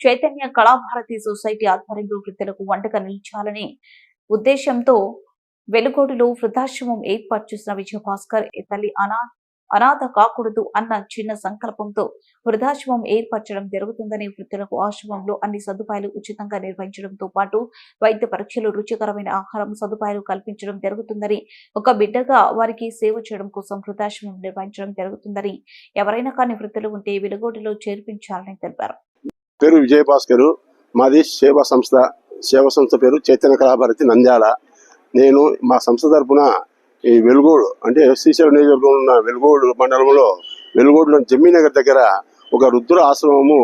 Chaitanya Kalabharathi society ఆధ్వర్యంలో వృద్ధులకు వంటగా నిలిచాలని ఉద్దేశంతో వెలుగోడులో వృద్ధాశ్రమం ఏర్పాటు చేసిన విజయభాస్కర్ తల్లి అనా అనాథ కాకూడదు అన్న చిన్న సంకల్పంతో వృద్ధాశ్రమం ఏర్పరచడం జరుగుతుందని వృద్ధులకు ఆశ్రమంలో అన్ని సదుపాయాలు ఉచితంగా నిర్వహించడంతో పాటు వైద్య పరీక్షలు రుచికరమైన ఆహారం సదుపాయాలు కల్పించడం జరుగుతుందని ఒక బిడ్డగా వారికి సేవ చేయడం కోసం వృద్ధాశ్రమం నిర్వహించడం జరుగుతుందని ఎవరైనా కానీ వృద్ధులు ఉంటే వెలుగోటిలో చేర్పించాలని తెలిపారు. పేరు విజయభాస్కర్. మాది సేవా సంస్థ సేవా సంస్థ పేరు చైతన్య కళాభారతి నంద్యాల. నేను మా సంస్థ తరపున ఈ వెలుగోడు అంటే శ్రీశైలం నియోజకవర్గంలో ఉన్న వెలుగోడు మండలంలో వెలుగోడులోని జమ్మీనగర్ దగ్గర ఒక రుద్ర ఆశ్రమము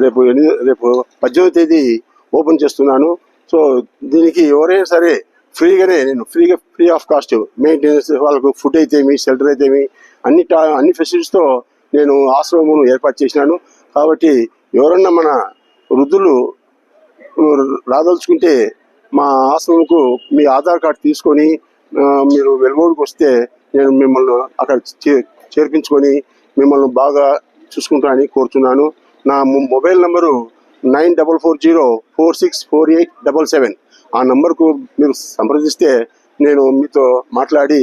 రేపు ఎనిమిది రేపు పద్దెనిమిది తేదీ ఓపెన్ చేస్తున్నాను. సో దీనికి ఎవరైనా సరే ఫ్రీగానే నేను ఫ్రీగా ఫ్రీ ఆఫ్ కాస్ట్ మెయింటెనెన్స్ వాళ్ళకు ఫుడ్ అయితేమి షెల్టర్ అయితేమి అన్ని టా- అన్ని ఫెసిలిటీస్తో నేను ఆశ్రమమును ఏర్పాటు చేసినాను. కాబట్టి ఎవరన్నా మన వృద్ధులు రాదలుచుకుంటే మా ఆశ్రమంకు మీ ఆధార్ కార్డు తీసుకొని మీరు వెలువడికి వస్తే నేను మిమ్మల్ని అక్కడ చే- చేర్పించుకొని మిమ్మల్ని బాగా చూసుకుంటానని కోరుతున్నాను నా mobile number nine double four zero four six four eight double seven. ఆ నంబర్కు మీరు సంప్రదిస్తే నేను మీతో మాట్లాడి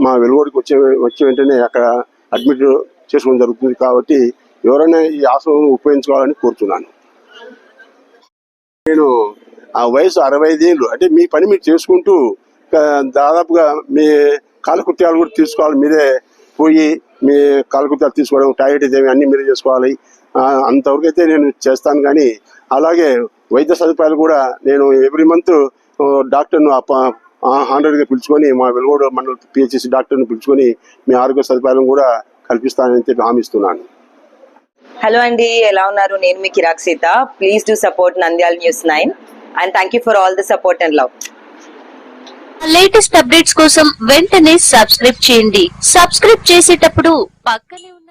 మా వెలువడికి వచ్చే వచ్చే వెంటనే అక్కడ అడ్మిట్ చేసుకోవడం జరుగుతుంది కాబట్టి ఎవరైనా ఈ ఆశ్రమం ఉపయోగించుకోవాలని కోరుతున్నాను. నేను ఆ వయసు అరవై ఐదేళ్ళు అంటే మీ పని మీరు చేసుకుంటూ దాదాపుగా మీ కాలకృత్యాలు కూడా తీసుకోవాలి. మీరే పోయి మీ కాలకృత్యాలు తీసుకోవడం టాయిలెట్ అయితే అన్ని మీరే చేసుకోవాలి. అంతవరకు అయితే నేను చేస్తాను కానీ అలాగే వైద్య సదుపాయాలు కూడా నేను ఎవ్రీ మంత్ డాక్టర్ను హండ్రెడ్గా పిలుచుకొని మా వెలుగోడు మండల పిహెచ్సి డాక్టర్ని పిలుచుకొని మీ ఆరోగ్య సదుపాయాలను కూడా కల్పిస్తానని చెప్పి హామీ ఇస్తున్నాను హలో అండి ఎలా ఉన్నారు? నేను మీ Kirak Seetha. Please do support Nandyal news nine and thank you for all the support and love latest updates కోసం వెంటనే సబ్స్క్రైబ్ చేయండి. సబ్స్క్రైబ్ చేసేటప్పుడు పక్కనే ఉన్న